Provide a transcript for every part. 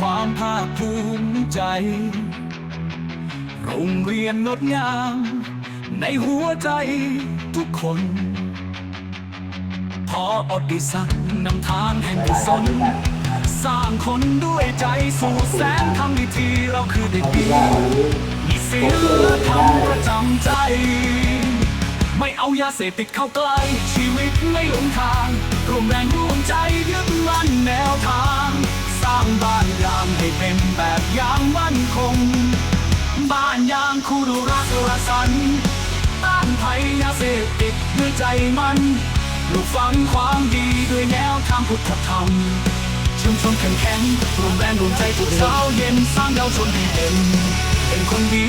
ความภาคภูมิใจ โรงเรียนงดงาม ในหัวใจทุกคน พออดิสักนำทางแห่งกุศล สร้างคนด้วยใจสู่แสนทำดีทีเราคือเด็กดีมีศีลธรรมประจำใจ ไม่เอายาเสพติดเข้าใกล้ชีวิตไม่หลงทางรวมแรงร่วมใจยึดมั่นแนวทาง สร้างบ้านยามให้เป็นแบบอย่างมั่นคง บ้านยางคู่ดูรักระสันต้านภัยยาเสพติดด้วยใจมันปลูกฝังความดีด้วยแนวทางพุทธธรรม ชุมชนแข็งแข็งรวมแรงรวมใจทุกเช้าเย็นสร้างเยาวชนให้เป็นเป็นคนดี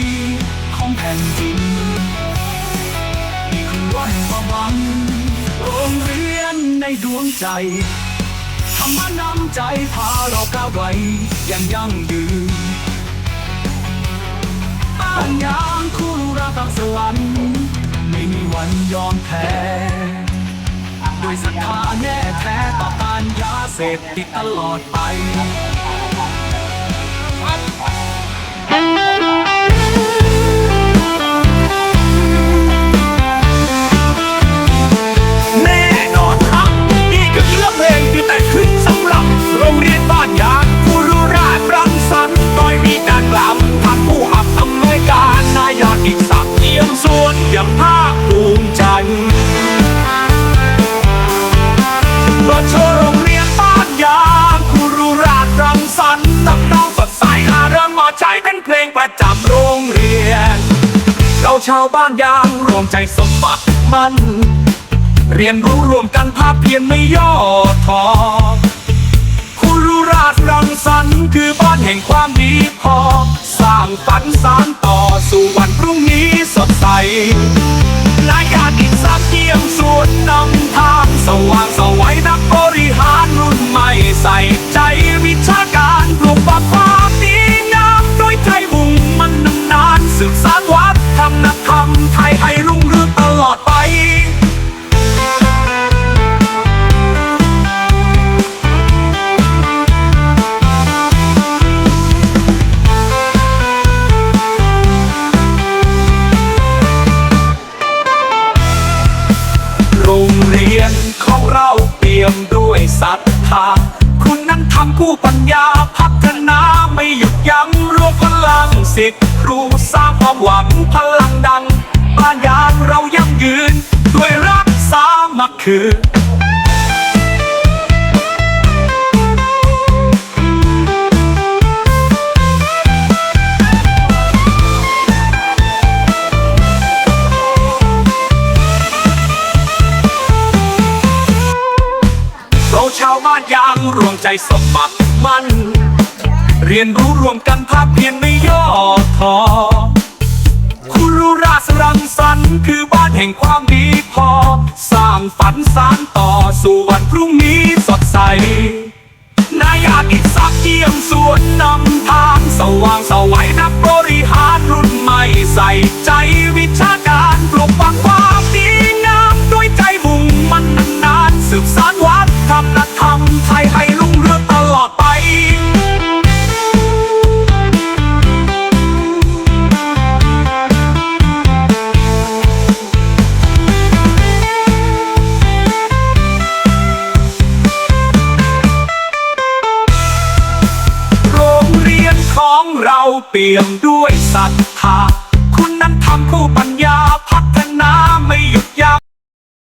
ของแผ่นดินนี่คือวันความหวังโรงเรียนในดวงใจธรรมะนำใจพาเราก้าวไกลอย่างยั่งยืนบ้านยางคู่รักตามสวรรค์ไม่มีวันยอมแพ้ ด้วยศรัทธาแน่แท้ต่อต้านยาเสพติดตลอดไป ใจเป็นเพลงประจำโรงเรียน เราชาวบ้านยางรวมใจสมบัติมัน เรียนรู้รวมกันภาพเพียรไม่ย่อท้อคุรุราชรังสรรค์คือบ้านแห่งความดีพอ สร้างฝันสานต่อสู่วันพรุ่งนี้สดใสนายการอิสระเกียมส่วนนำทางสว่างสวัยนักบริหารรุ่นใหม่ใส่ใจวิชาก โรงเรียนของเราเปี่ยมด้วยศรัทธา คุณนั้นทำผู้ปัญญาพัฒนาไม่หยุดยั้งรวมพลังสิทธิ์ครูสร้างความหวังพลังดังบ้านยางเรายั่งยืน ด้วยรักสามัคคี รวมใจสมัครมัน เรียนรู้รวมกันภาคเพียรไม่ย่อท้อคุรู้ราษฎร์รังสรรค์คือบ้านแห่งความดีพอ สร้างฝันสานต่อสู่วันพรุ่งนี้สดใสนายอาอีกสักเยี่ยมสวนนำทาง สว่างสวัยนักบริหารรุ่นใหม่ใส่ใจ เราเปี่ยมด้วยศรัทธาคุณนั้นทำคู่ปัญญาพัฒนาไม่หยุดยั้